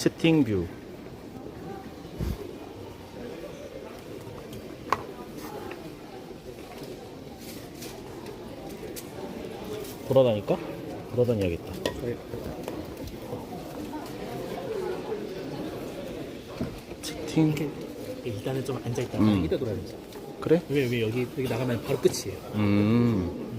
채팅 뷰. 돌아다니까? 돌아다녀야겠다. 채팅. 일단은 좀 앉아있다가 음. 이따 돌아다니자. 그래? 왜, 왜 여기, 여기 나가면 바로 끝이에요. 음.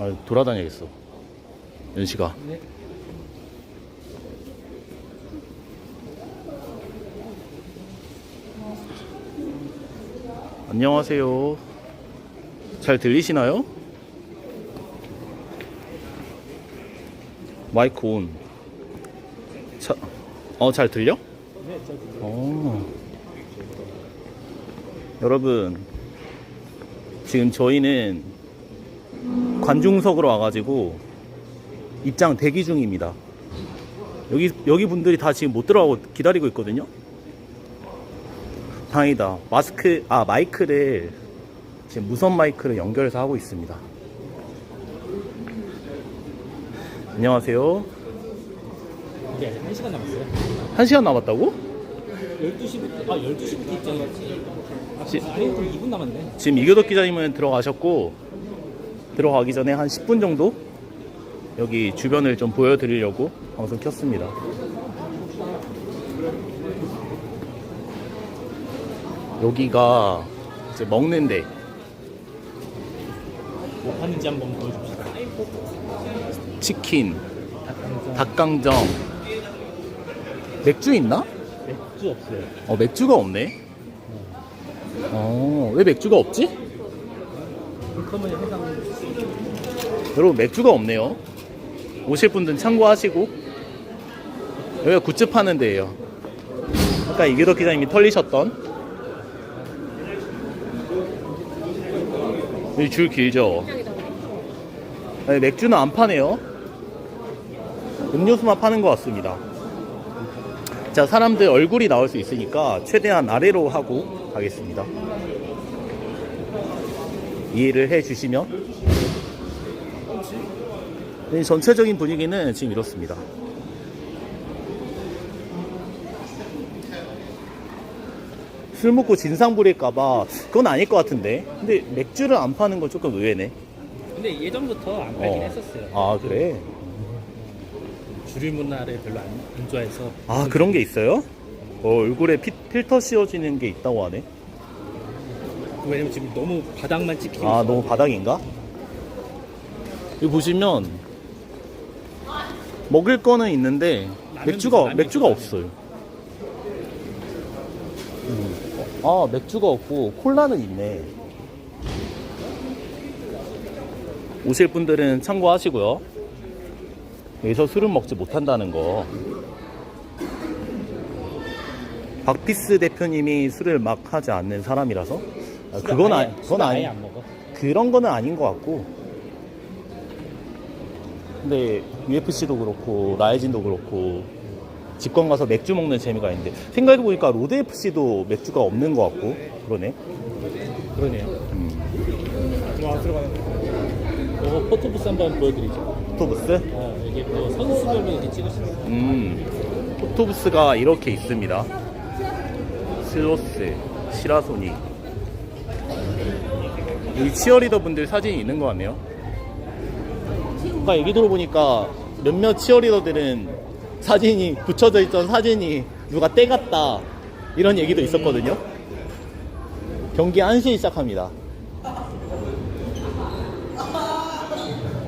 아, 돌아다녀야겠어. 연시가. 네. 안녕하세요. 잘 들리시나요? 마이크 온. 자, 어, 잘 들려? 네, 저 어. 여러분, 지금 저희는 관중석으로 와가지고 입장 대기 중입니다. 여기, 여기 분들이 다 지금 못 들어가고 기다리고 있거든요? 다행이다. 마스크, 아, 마이크를 지금 무선 마이크를 연결해서 하고 있습니다. 안녕하세요. 이제 아직 1시간 남았어요. 한 시간 남았다고? 12시부터, 아, 12시부터 입장이었지. 아, 지- 아니, 좀 2분 남았네. 지금 이교덕 기자님은 들어가셨고 들어가기 전에 한 10분 정도 여기 주변을 좀 보여드리려고 방송 켰습니다. 여기가 이제 먹는데 뭐 하는지 한번 보여줍시다. 치킨, 닭강정. 닭강정, 맥주 있나? 맥주 없어요. 어 맥주가 없네. 어 왜 맥주가 없지? 여러분 맥주가 없네요. 오실 분들은 참고하시고 여기가 굿즈 파는 데예요. 아까 이규덕 기자님이 털리셨던 여기 줄 길죠. 아니, 맥주는 안 파네요. 음료수만 파는 것 같습니다. 자 사람들 얼굴이 나올 수 있으니까 최대한 아래로 하고 가겠습니다. 이해를 해 주시면 네, 전체적인 분위기는 지금 이렇습니다. 술 먹고 진상 부릴까봐 그건 아닐 것 같은데. 근데 맥주를 안 파는 건 조금 의외네. 근데 예전부터 안 팔긴 어. 했었어요. 아 그래? 주류 문화를 별로 안, 안 좋아해서. 아 그런 게 있어요? 어, 얼굴에 피- 필터 씌워지는 게 있다고 하네. 왜냐면 지금 너무 바닥만 찍히고. 아. 너무 바닥인가? 여기 보시면 먹을 거는 있는데 맥주가 맥주가 없어요. 음. 아 맥주가 없고 콜라는 있네. 오실 분들은 참고하시고요. 여기서 술은 먹지 못한다는 거. 박피스 대표님이 술을 막 하지 않는 사람이라서 아, 그건 아예- 아니 그건 아니 아예 안 먹어. 그런 거는 아닌 것 같고 근데 UFC도 그렇고 라이진도 그렇고 직관 가서 맥주 먹는 재미가 있는데 생각해 보니까 로드 FC도 맥주가 없는 것 같고 그러네 그러네요. 음. 들어가 들어가는 거. 이거 포토부스 한번 보여드리죠. 포토부스 어, 이게 또 선수별로 이렇게 찍을 수 있어요. 음 포토부스가 이렇게 있습니다 슬로스 시라소니 여기 치어리더 분들 사진이 있는 것 같네요 아까 얘기 들어보니까 몇몇 치어리더들은 사진이 붙여져 있던 사진이 누가 떼갔다 이런 얘기도 있었거든요 경기 1시에 시작합니다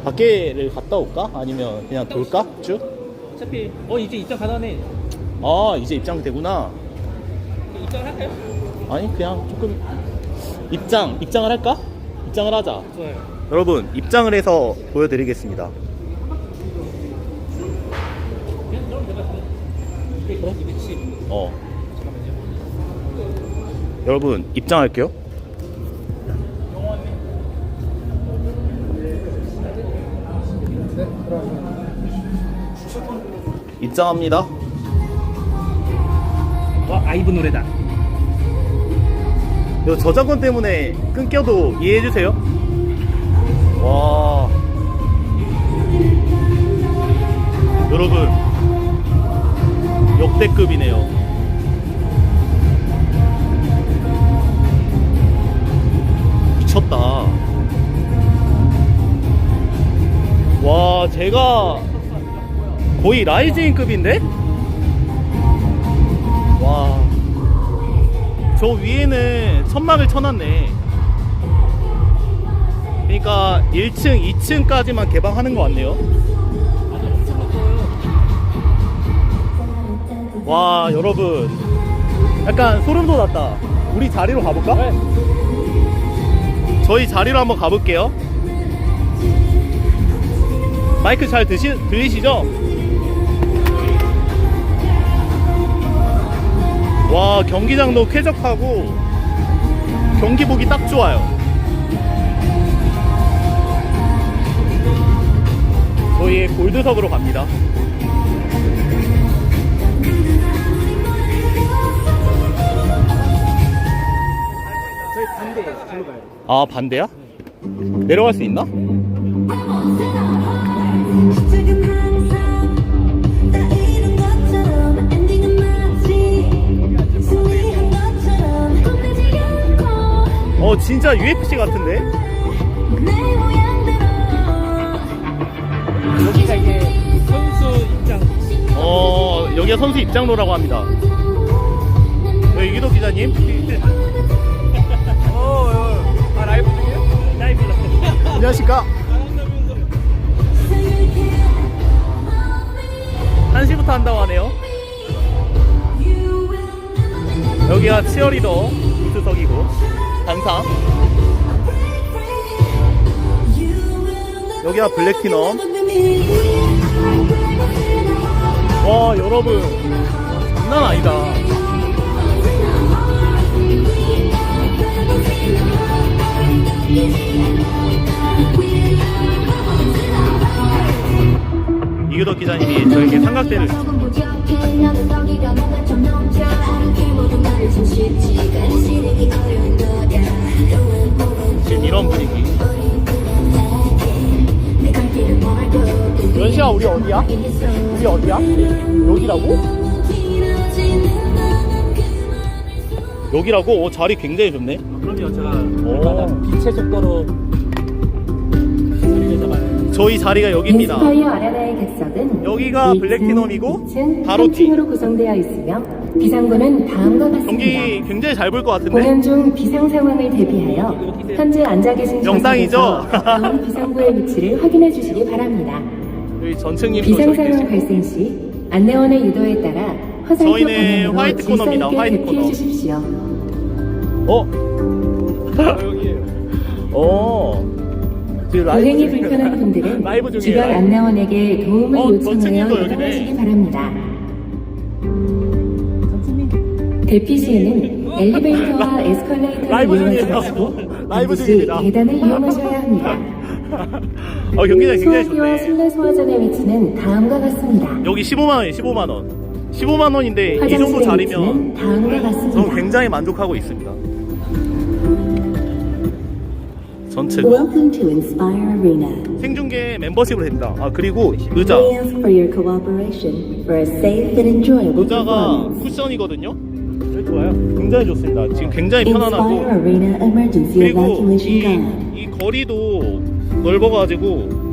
밖에를 갔다 올까? 아니면 그냥 돌까? 쭉? 어차피 어 이제 입장 가능하네. 아 이제 입장 되구나 입장을 할까요? 아니 그냥 조금 입장 입장을 할까? 입장을 하자 좋아요. 여러분 입장을 해서 보여드리겠습니다 그냥 그럼 내가 이게 그럼 210. 어. 여러분 입장할게요 입장합니다 와 아이브 노래다. 이 저작권 때문에 끊겨도 이해해주세요. 와. 여러분, 역대급이네요. 미쳤다. 와, 제가 거의 라이즈인급인데? 저 위에는 천막을 쳐놨네. 그러니까 1층, 2층까지만 개방하는 것 같네요. 와, 여러분. 약간 소름 돋았다. 우리 자리로 가볼까? 저희 자리로 한번 가볼게요. 마이크 잘 드시, 들리시죠? 와 경기장도 쾌적하고 경기 보기 딱 좋아요. 저희 골드석으로 갑니다. 저희 반대 절로 가요. 아 반대야? 내려갈 수 있나? 어 진짜 UFC 같은데? 여기가 이제 선수 입장. 어 여기가 선수 입장로라고 합니다. 네, 이기도 기자님. 아 라이브 중이에요? 라이브 라이브. 안녕하십니까? 1시부터 한다고 하네요. 여기가 치어리더 부스석이고 단상 여기가 블랙티넘 와 여러분 장난 아니다 이규덕 기자님이 저에게 삼각대를 주- 지금 어디야? 우리 어디야? 여기라고? 여기라고? 어, 자리 굉장히 좋네 그럼요 제가 오. 빛의 속도로 자리를 잡아요. 저희 자리가 여기입니다 인스파이어 아레나의 객석은 여기가 1층, 블랙티넘이고 2층, 바로 뒤. 3층으로 구성되어 있으며 비상구는 다음과 같습니다. 경기 굉장히 잘 볼 것 같은데 공연 중 비상 상황을 대비하여 현재 앉아 계신 영상이죠? 비상구의 위치를 확인해 주시기 바랍니다. 여기 전층님도 비상 저기 상황 계시고 발생 시 안내원의 유도에 따라 화살표 저희는 방향으로 화이트 질서 코너입니다, 있게 화이트 대피해 코너. 주십시오. 어? 어 라이브 보행이 중이에요. 불편한 분들은 라이브 중이에요 주변 라이브. 안내원에게 도움을 어, 요청하여 전층님도 여기네. 이동하시기 바랍니다. 대피 시에는 엘리베이터와 에스컬레이터를 라이브 이용하지 중이에요. 마시고 라이브 반드시 중입니다. 계단을 이용하셔야 합니다. 어 경기장 굉장히 소화기와 좋네 실내 소화전의 위치는 다음과 같습니다. 여기 15만 원이에요 15만 원 15만 원인데 이 정도 화장실의 자리면 위치는 다음과 같습니다. 저는 굉장히 만족하고 있습니다 전체 Welcome to Inspire Arena. 생중계 멤버십으로 됩니다 아 그리고 의자 We ask for your cooperation for a safe and enjoyable 의자가 performance. 쿠션이거든요 여기 좋아요. 굉장히 좋습니다 지금 굉장히 편안하고 Arena Emergency 그리고 Evacuation 이, Guide. 이 거리도 넓어가지고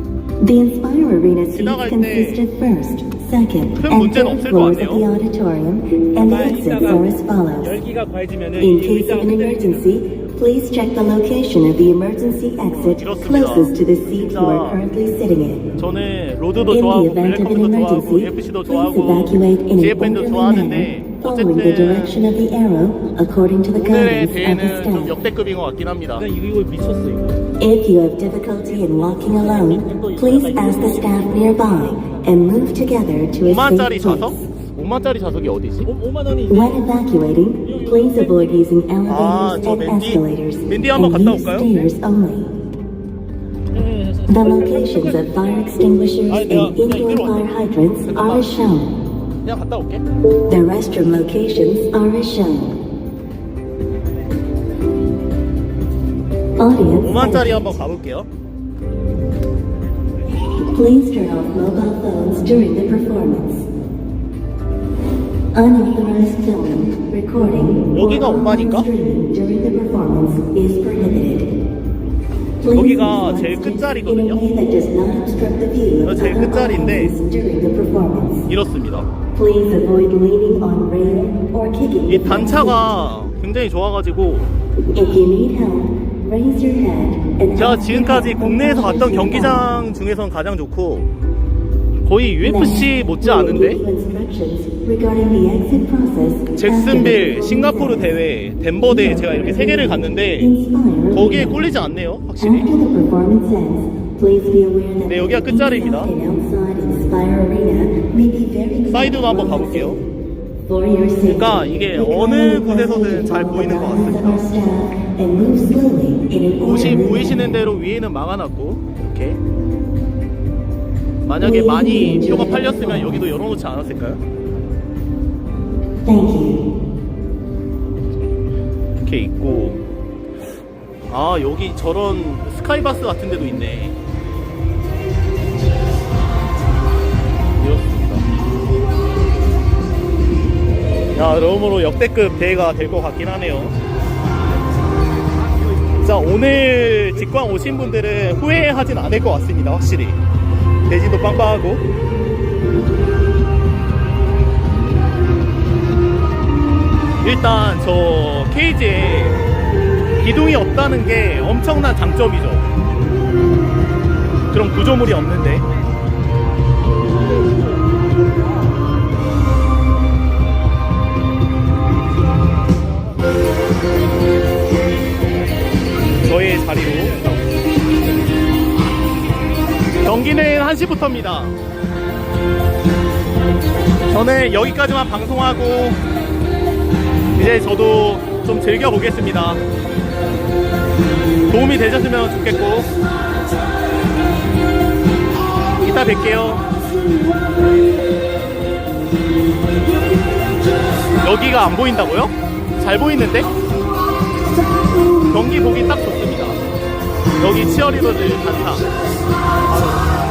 The Inspire Arena seats 지나갈 때 consist of first, second, 큰 and 문제는 third 없을 것 floors of 같네요. the auditorium, and the 아, exits 이따가 are as follows. 열기가 과해지면은 In 이 case 의자가 of an 흔들리면 emergency, please check the location of the emergency exit 이렇습니다. closest to the seat you are 진짜 currently sitting in. 저는 로드도 In the 좋아하고 event of an 블랙컴도 좋아하고 emergency, FC도 please 좋아하고 evacuate in an GFN도 orderly 좋아하는데 manner, following the 어쨌든 direction of the arrow according to the 오늘의 guidance of the 대회는 좀 staff. 역대급인 것 같긴 합니다 나 이거 미쳤어 이거. If you have difficulty in walking alone, please ask the staff nearby and move together to a 5만짜리 safe 좌석? place. 5만짜리 좌석이 어디지? 5만 원이 When evacuating, please avoid using 아, elevators 저 and 맨디- escalators 맨디 한번 and 갔다 use 올까요? stairs only. The locations of fire extinguishers 아니, and 내가 그냥 indoor 이대로 fire 왔네. hydrants are as shown. 그냥 갔다 올게. The restroom locations are as shown. Audience, 5만짜리 한번 가볼게요. please turn off mobile phones during the performance. Unauthorized filming, recording, or 여기가 online 5만인가? streaming during the performance is prohibited. 여기가 제일 끝자리거든요. 제일 끝자리인데. 이렇습니다. 이 단차가 굉장히 좋아가지고 제가 지금까지 국내에서 갔던. 경기장 중에선 가장 좋고 거의 UFC 못지 않은데 잭슨빌, 싱가포르 대회, 덴버 대회 제가 이렇게 세 개를 갔는데 거기에 꿀리지 않네요 확실히 네, 여기가 끝자리입니다. 사이드도 한번 가볼게요. 그러니까 이게 어느 곳에서든 잘 보이는 것 같습니다. 옷이 보이시는 대로 위에는 막아놨고 이렇게 만약에 많이 표가 팔렸으면 여기도 열어놓지 않았을까요? 이렇게 있고. 아 여기 저런 스카이바스 같은 데도 있네. 이렇습니다. 야 여러모로 역대급 대회가 될 것 같긴 하네요. 자 오늘 직관 오신 분들은 후회하진 않을 것 같습니다 확실히 대지도 빵빵하고 일단 저 케이지에 기둥이 없다는 게 엄청난 장점이죠. 그런 구조물이 없는데. 1시부터입니다. 저는 여기까지만 방송하고 이제 저도 좀 즐겨보겠습니다. 도움이 되셨으면 좋겠고, 이따 뵐게요. 여기가 안 보인다고요? 잘 보이는데? 경기 보기 딱 좋습니다. 여기 치어리더들 단타.